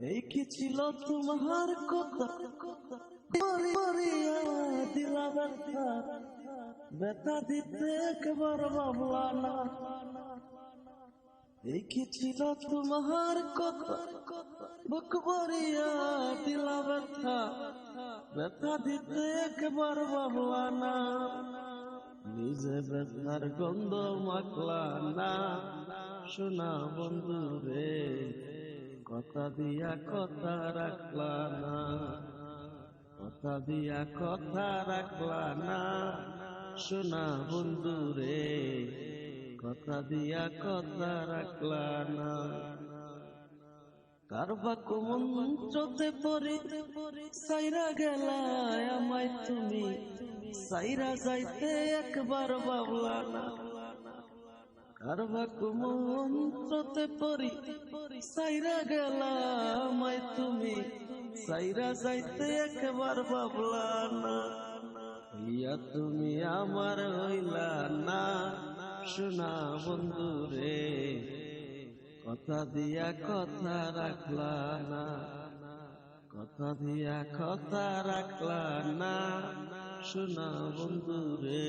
কি ছিল তোমার কথা? দিলা ব্যথা। ব্যথা দিতে একবার ভাবলা না। কি ছিল তোমার কথা? বুক ভরিয়া দিলা ব্যথা। ব্যথা দিতে একবার ভাবলা না। নিজে ব্যথার গন্ধ মাখলা না। শোনা বন্ধু রে কথা দিয়া কথা রাখলা না কথা দিয়া কথা রাখলা না শোনা বন্ধু রে কথা দিয়া কথা রাখলা না কারবা কুমন চোতে পরে সাইরা গেলায় আমায় তুমি সাইরা যাইতে একবার বাবলা না কারবা কুমন চোতে পরি সাইরা গেলাম তুমি। সাইরা যাইতে একবার বাবলা না, ইয়া তুমি আমার হইলা না। শোনা বন্ধু রে, কথা দিয়া কথা রাখলা না। কথা দিয়া কথা রাখলা না, শোনা বন্ধু রে।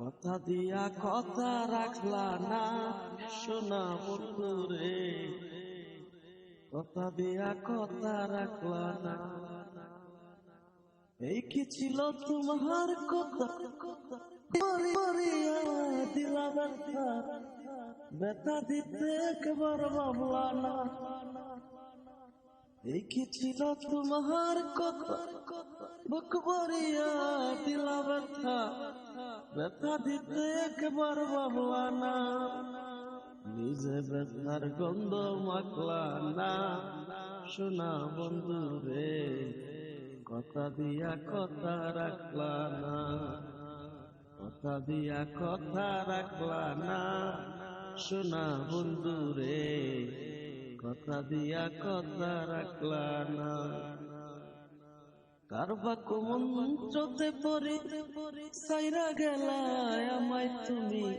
কথা দিয়া কথা রাখলা না, শোনা বন্ধু কথা দিয়া কথা রাখলা না। এই কি ছিল তোমার কথা? দিলা দিতে একবার ভাবলা না। এই ছিল তোমার কথা? বুক ভরিয়া দিলা ব্যথা। ব্যথা দিতে একবার ভাবলা না নিজে ব্যথার গন্ধ মাখলা না শোনা বন্ধু রে কথা দিয়া কথা রাখলা না কথা দিয়া কথা রাখলা না শোনা বন্ধু রে কথা দিয়া কথা রাখলা না কারবা কুমন চোতে পরে সাইরা গেলায় আমায় তুমি